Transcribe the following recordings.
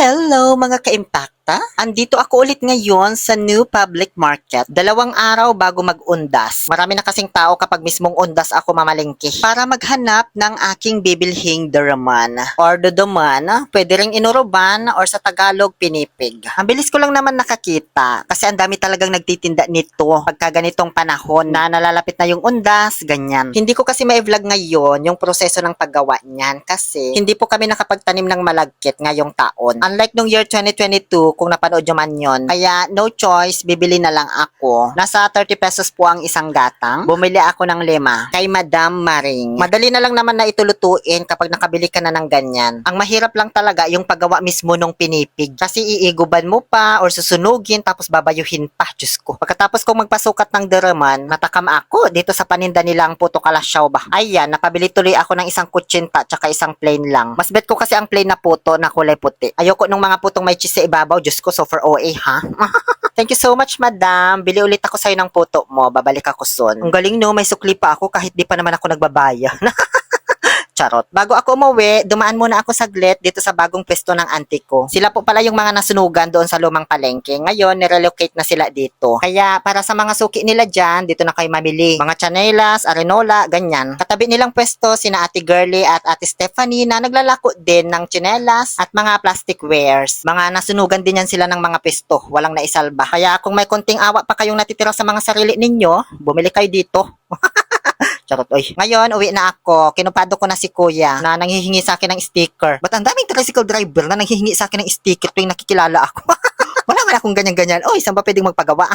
Hello mga ka-impacta! Andito ako ulit ngayon sa New Public Market. Dalawang araw bago mag-undas. Marami na kasing tao kapag mismong undas ako mamalengke. Para maghanap ng aking bibilhing daraman. Or dodoman, pwede ring inuruban or sa Tagalog pinipig. Ang bilis ko lang naman nakakita kasi ang dami talagang nagtitinda nito pagka ganitong panahon na nalalapit na yung undas, ganyan. Hindi ko kasi ma-vlog ngayon yung proseso ng paggawa niyan kasi hindi po kami nakapagtanim ng malagkit ngayong taon. Unlike nung year 2022, kung napanood nyo man yun. Kaya no choice, bibili na lang ako. Nasa 30 pesos po ang isang gatang. Bumili ako ng lima kay Madam Maring. Madali na lang naman na itulutuin kapag nakabili ka na ng ganyan. Ang mahirap lang talaga yung paggawa mismo nung pinipig. Kasi iiguban mo pa or susunugin tapos babayuhin pa. Diyos ko. Pagkatapos kong magpasukat ng deraman, natakam ako dito sa paninda nilang puto kalasyaw ba. Ayan, napabili tuloy ako ng isang kutsinta tsaka isang plain lang. Mas bet ko kasi ang plain na puto na kulay puti. Ayoko nung mga putong may cheese sa ibabaw. Diyos ko, so for OA ha. Thank you so much, madam. Bili ulit ako sa'yo ng puto mo. Babalik ako soon. Ang galing no, may sukli pa ako kahit di pa naman ako nagbabaya. Charot. Bago ako umuwi, dumaan muna ako saglit dito sa bagong pwesto ng auntie ko. Sila po pala yung mga nasunugan doon sa lumang palengke. Ngayon, nirelocate na sila dito. Kaya para sa mga suki nila dyan, dito na kayo mamili. Mga chanelas, arenola, ganyan. Katabi nilang pwesto, sina Ate Girlie at Ate Stephanie na naglalako din ng chinelas at mga plastic wares. Mga nasunugan din yan sila ng mga pwesto. Walang naisalba. Kaya kung may konting awa pa kayong natitira sa mga sarili ninyo, bumili kayo dito. Charot, oy. Ngayon, uwi na ako. Kinupado ko na si kuya na nanghihingi sa akin ng sticker. Ba't ang daming tricycle driver na nanghihingi sa akin ng sticker tuwing nakikilala ako? Wala man akong ganyan-ganyan. Oy, saan ba pwedeng magpagawa?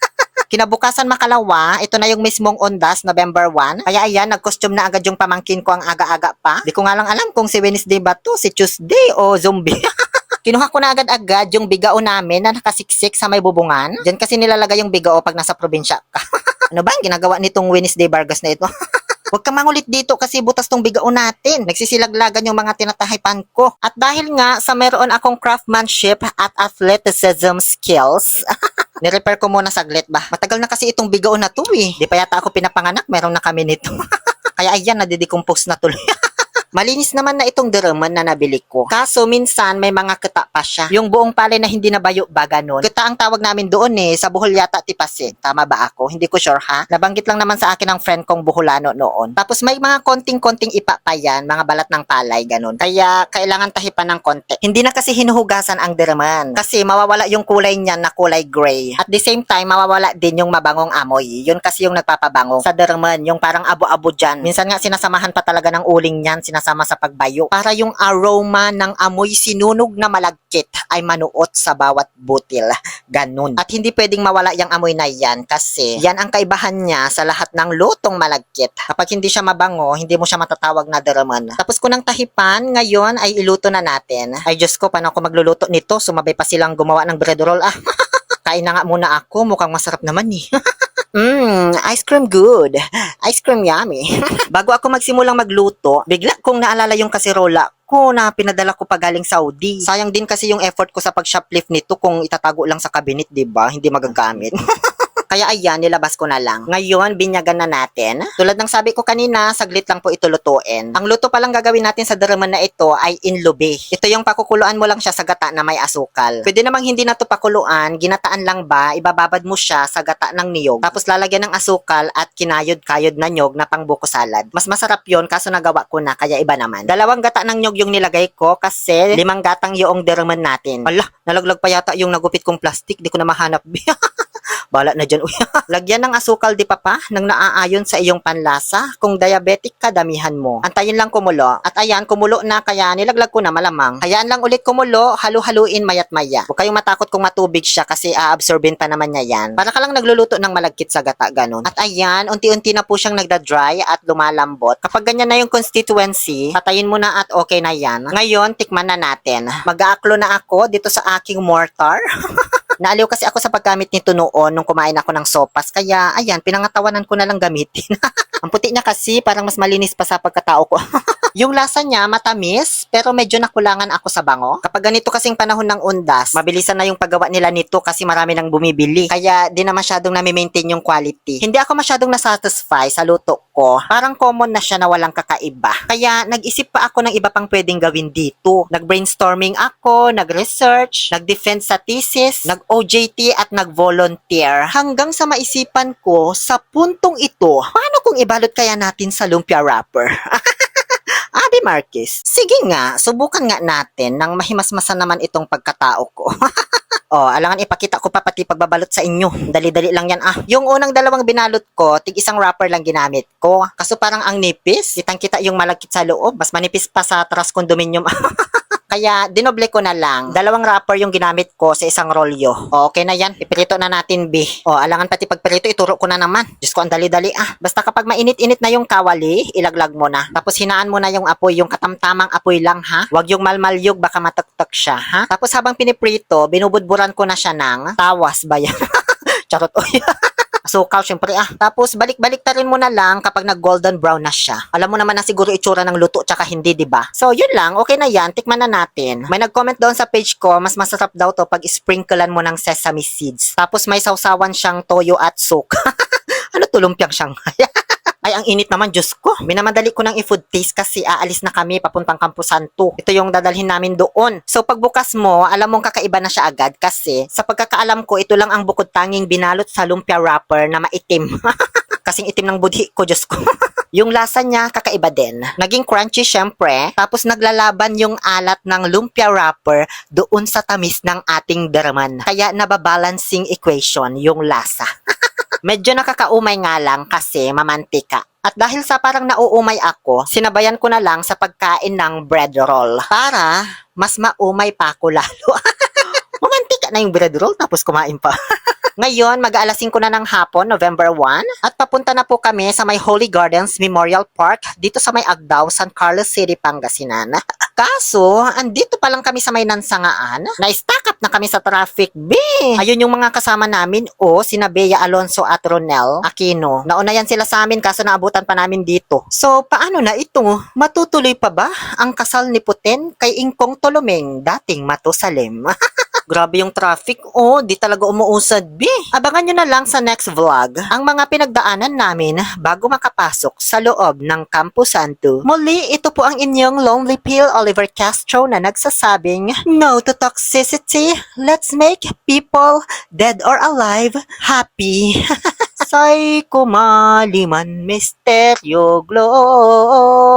Kinabukasan makalawa, ito na yung mismong ondas, November 1. Kaya ayan, nag-costume na agad yung pamangkin ko ang aga-aga pa. Di ko nga lang alam kung si Wednesday ba to, si Tuesday o zombie. Kinuha ko na agad-agad yung bigao namin na nakasiksik sa may bubungan. Diyan kasi nilalagay yung bigao pag nasa probinsya ka. Ano ba ang ginagawa nitong Wednesday Vargas na ito? Huwag kang mangulit dito kasi butas tong bigao natin. Nagsisilaglagan yung mga tinatahipan ko. At dahil nga sa meron akong craftsmanship at athleticism skills, nirepair ko muna saglit ba. Matagal na kasi itong bigao na to eh. Di pa yata ako pinapanganak, meron na kami nito. Kaya ayan, nadidecompose na tuloy. Malinis naman na itong deraman na nabili ko. Kaso minsan may mga kita pa siya. Yung buong palay na hindi nabayo ba ganun. Kita ang tawag namin doon eh. Sa Bohol yata tipase. Tama ba ako? Hindi ko sure ha. Nabanggit lang naman sa akin ng friend kong Boholano noon. Tapos may mga konting-konting ipa pa. Mga balat ng palay ganun. Kaya kailangan tahipan ng konti. Hindi na kasi hinuhugasan ang deraman. Kasi mawawala yung kulay niyan na kulay gray. At the same time mawawala din yung mabangong amoy. Yun kasi yung nagpapabango sa deraman. Yung parang abo-abo dyan. Minsan nga sinasamahan pa talaga ng uling niyan. Sinasama sa pagbayo. Para yung aroma ng amoy sinunog na malagkit ay manuot sa bawat butil. Ganun. At hindi pwedeng mawala yung amoy na yan kasi yan ang kaibahan niya sa lahat ng lutong malagkit. Kapag hindi siya mabango, hindi mo siya matatawag na deraman. Tapos ko ng tahipan, ngayon ay iluto na natin. Ay Diyos ko, paano ako magluluto nito? Sumabay pa silang gumawa ng bread roll. Ah, kain na nga muna ako. Mukhang masarap naman eh. Mmm, ice cream good. Ice cream yummy. Bago ako magsimulang magluto, bigla kong naalala yung kasirola ko na pinadala ko pa galing Saudi. Sayang din kasi yung effort ko sa pag-shoplift nito kung itatago lang sa cabinet, 'di ba? Hindi magagamit. Kaya ayan, nilabas ko na lang. Ngayon, binyagan na natin. Tulad ng sabi ko kanina, saglit lang po ito lutuin. Ang luto palang gagawin natin sa deraman na ito ay inlube. Ito yung pakukuluan mo lang siya sa gata na may asukal. Pwede namang hindi na to pakuluan, ginataan lang ba, ibababad mo siya sa gata ng niyog. Tapos lalagyan ng asukal at kinayod-kayod na nyog na pang buko salad. Mas masarap yon kaso nagawa ko na, kaya iba naman. Dalawang gata ng nyog yung nilagay ko kasi limang gatang yung deraman natin. Ala, nalaglag pa yata yung nagupit kong plastic, di ko na mahanap. Bala na dyan. Lagyan ng asukal di papa nang naaayon sa iyong panlasa. Kung diabetic ka, damihan mo. Antayin lang kumulo. At ayan, kumulo na kaya nilaglag ko na malamang. Hayaan lang ulit kumulo, halu-haluin mayat maya. Huwag kayong matakot kung matubig siya kasi aabsorbin pa naman niya yan. Para ka lang nagluluto ng malagkit sa gata, ganun. At ayan, unti-unti na po siyang nagda-dry at lumalambot. Kapag ganyan na yung constituency, patayin mo na at okay na yan. Ngayon, tikman na natin. Mag-aaklo na ako dito sa aking mortar. Naaliw kasi ako sa paggamit nito noon nung kumain ako ng sopas. Kaya, ayan, pinangatawanan ko na lang gamitin. Ang puti niya kasi, parang mas malinis pa sa pagkatao ko. yung lasa niya matamis, pero medyo nakulangan ako sa bango. Kapag ganito kasing panahon ng undas, mabilisan na yung paggawa nila nito kasi marami nang bumibili. Kaya di na masyadong nami-maintain yung quality. Hindi ako masyadong nasatisfy sa luto ko. Parang common na siya na walang kakaiba. Kaya nag-isip pa ako ng iba pang pwedeng gawin dito. Nag-brainstorming ako, nag-research, nag-defend sa thesis, nag-OJT at nag-volunteer. Hanggang sa maisipan ko sa puntong ito, paano kung ibalot kaya natin sa lumpia wrapper? Abi Marquez, sige nga, subukan nga natin nang mahimasmasan naman itong pagkatao ko. oh, alangan ipakita ko pa pati pagbabalot sa inyo. Dali-dali lang yan ah. Yung unang dalawang binalot ko, tig isang wrapper lang ginamit ko. Kaso parang ang nipis, kitang-kita yung malagkit sa loob, mas manipis pa sa Tras Condominium. Kaya dinoble ko na lang. Dalawang wrapper yung ginamit ko sa isang rolyo. Okay na yan. Pipirito na natin, B. O, alangan pati pagpirito, ituro ko na naman. Diyos ko, ang dali-dali ah. Basta kapag mainit-init na yung kawali, ilaglag mo na. Tapos hinaan mo na yung apoy, yung katamtamang apoy lang ha. Huwag yung malmalyog, baka mataktak siya ha. Tapos habang piniprito, binubudburan ko na siya ng tawas ba yan? Charot. Oy. Sukaw, syempre ah. Tapos balik-balik ta rin mo na lang kapag nag-golden brown na siya. Alam mo naman na siguro itsura ng luto tsaka hindi, di ba? So yun lang, okay na yan, tikman na natin. May nag-comment doon sa page ko, mas masarap daw to pag sprinklean mo ng sesame seeds. Tapos may sausawan siyang toyo at soak. ano tulumpiang Shanghai? Ay, ang init naman, Diyos ko. Minamadali ko ng i-food taste kasi aalis na kami papuntang Camposan 2. Ito yung dadalhin namin doon. So, pagbukas mo, alam mong kakaiba na siya agad kasi sa pagkakaalam ko, ito lang ang bukod tanging binalot sa lumpia wrapper na maitim. Kasing itim ng budhi ko, Diyos ko. yung lasa niya, kakaiba din. Naging crunchy, syempre. Tapos naglalaban yung alat ng lumpia wrapper doon sa tamis ng ating deraman. Kaya nababalancing equation yung lasa. Medyo nakakaumay nga lang kasi mamantika. At dahil sa parang nauumay ako, sinabayan ko na lang sa pagkain ng bread roll para mas maumay pa ako lalo. mamantika na yung bread roll tapos kumain pa. Ngayon, mag-aalas 5 na ng hapon, November 1, at papunta na po kami sa may Holy Gardens Memorial Park dito sa may Agdao, San Carlos City, Pangasinan. Kaso, andito pa lang kami sa may Nansangaan, na-stack up na kami sa traffic. B! Ayun yung mga kasama namin, o sina Bea Alonso at Ronel Aquino. Nauna yan sila sa amin kaso naabutan pa namin dito. So, paano na ito? Matutuloy pa ba ang kasal ni Putin kay Ingkong Tolomeng, dating Matusalem? Grabe yung traffic. Oh, di talaga umuusad, B. Abangan nyo na lang sa next vlog ang mga pinagdaanan namin bago makapasok sa loob ng Campo Santo. Muli, ito po ang inyong Lonely Pill Oliver Castro na nagsasabing, No to toxicity. Let's make people, dead or alive, happy. Psycho Maliman Misteryo Gloria